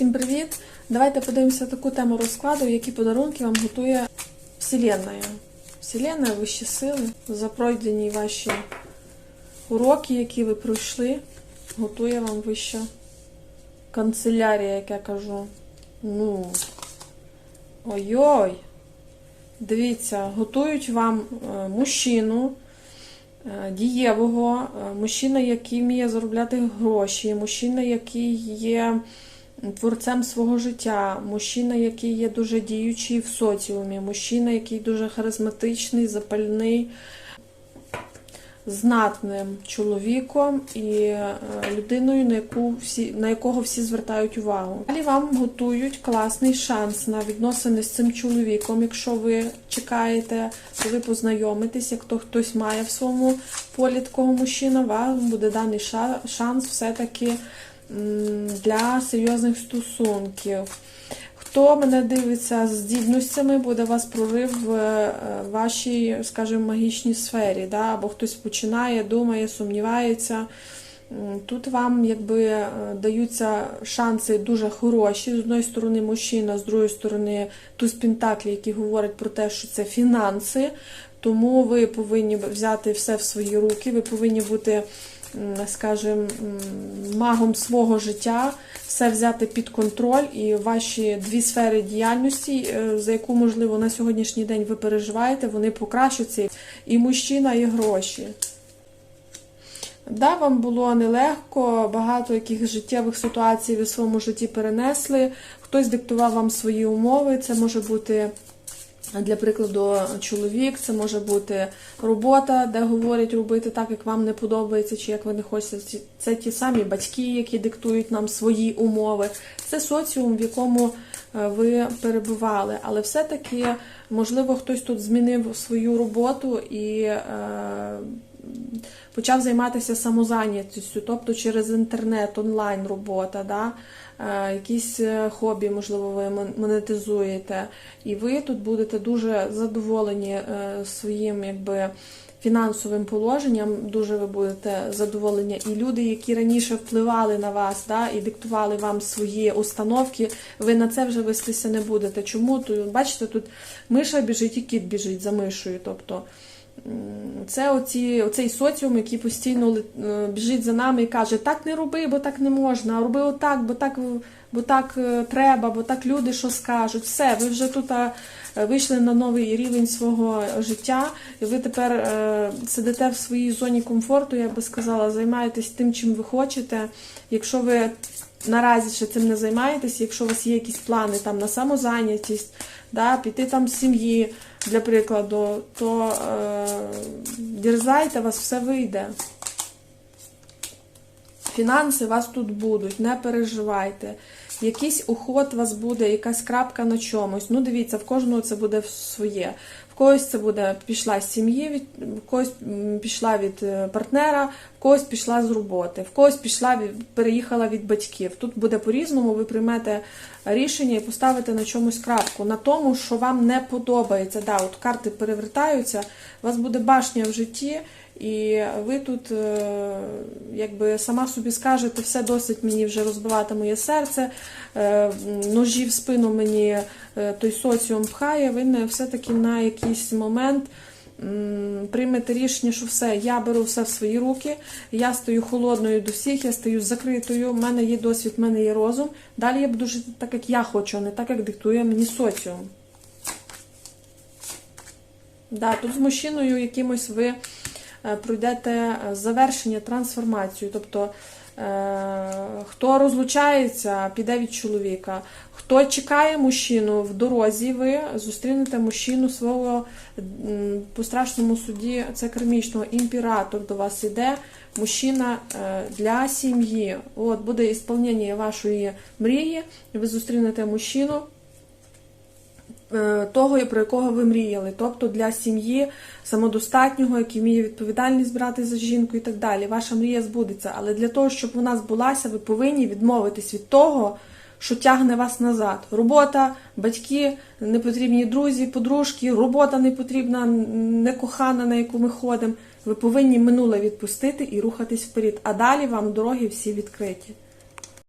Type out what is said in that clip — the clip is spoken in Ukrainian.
Всім привіт! Давайте подивимося таку тему розкладу, які подарунки вам готує Вселенная. Вселенная, вищі сили, за пройдені ваші уроки, які ви пройшли, готує вам вища канцелярія, як я кажу. Ну, ой-ой! Дивіться, готують вам е, мужчину, е, дієвого, е, мужчина, який вміє заробляти гроші, мужчина, який є творцем свого життя, мужчина, який є дуже діючий в соціумі, мужчина, який дуже харизматичний, запальний, знатним чоловіком і е, людиною, на яку всі на якого всі звертають увагу. Далі вам готують класний шанс на відносини з цим чоловіком. Якщо ви чекаєте, то ви познайомитесь, як то хтось має в своєму полі такого мужчина, вам буде даний шанс все-таки для серйозних стосунків. Хто мене дивиться з здібностями, буде вас прорив в е, вашій, скажімо, магічній сфері, да? або хтось починає, думає, сумнівається. Тут вам якби е, даються шанси дуже хороші. З одної сторони мужчина, з другої сторони туз Пентаклі, який говорить про те, що це фінанси. Тому ви повинні взяти все в свої руки, ви повинні бути, скажімо, магом свого життя, все взяти під контроль і ваші дві сфери діяльності, е, за яку, можливо, на сьогоднішній день ви переживаєте, вони покращаться. І мужчина, і гроші. Да, вам було нелегко, багато яких життєвих ситуацій ви в своєму житті перенесли. Хтось диктував вам свої умови. Це може бути, для прикладу, чоловік, це може бути робота, де говорять робити так, як вам не подобається, чи як ви не хочете. Це ті самі батьки, які диктують нам свої умови. Це соціум, в якому е, ви перебували. Але все-таки, можливо, хтось тут змінив свою роботу і. Почав займатися самозайнятістю, тобто через інтернет, онлайн робота, да? е, якісь е, хобі, можливо, ви монетизуєте. І ви тут будете дуже задоволені е, своїм якби, фінансовим положенням, дуже ви будете задоволені. І люди, які раніше впливали на вас да? і диктували вам свої установки, ви на це вже вестися не будете. Чому? То, бачите, тут миша біжить і кіт біжить за мишою. тобто це оці, оцей соціум, який постійно е, біжить за нами і каже, так не роби, бо так не можна, роби отак, бо так, бо так е, треба, бо так люди що скажуть. Все, ви вже тут вийшли на новий рівень свого життя, і ви тепер е, сидите в своїй зоні комфорту, я би сказала, займаєтесь тим, чим ви хочете. Якщо ви наразі ще цим не займаєтесь, якщо у вас є якісь плани там на самозайнятість, да, піти там з сім'ї, для прикладу, то е, дерзайте, у вас все вийде. Фінанси у вас тут будуть, не переживайте. Якийсь уход у вас буде, якась крапка на чомусь. Ну, дивіться, в кожного це буде своє. В когось це буде пішла з сім'ї, в когось пішла від е, партнера, в когось пішла з роботи, в когось пішла переїхала від батьків. Тут буде по-різному, ви приймете рішення і поставите на чомусь крапку, на тому, що вам не подобається. Да, от карти перевертаються, у вас буде башня в житті, і ви тут, е, якби сама собі скажете, все досить мені вже розбивати моє серце, е, ножі в спину мені е, той соціум пхає, ви не все-таки на якийсь момент. Приймете рішення, що все, я беру все в свої руки, я стою холодною до всіх, я стою закритою, в мене є досвід, в мене є розум. Далі я буду жити так, як я хочу, а не так, як диктує мені соціум. Да, тут з мужчиною якимось ви пройдете е, завершення, трансформацію. Тобто, е, хто розлучається, піде від чоловіка. Хто чекає мужчину в дорозі, ви зустрінете мужчину свого по страшному суді, це кармічного імператор до вас іде. Мужчина е, для сім'ї. От буде ісполнення вашої мрії, ви зустрінете мужчину е, того, про якого ви мріяли, тобто для сім'ї самодостатнього, який вміє відповідальність брати за жінку і так далі. Ваша мрія збудеться. Але для того, щоб вона збулася, ви повинні відмовитись від того, що тягне вас назад. Робота, батьки, непотрібні друзі, подружки, робота непотрібна, некохана, на яку ми ходимо. Ви повинні минуле відпустити і рухатись вперед. А далі вам дороги всі відкриті.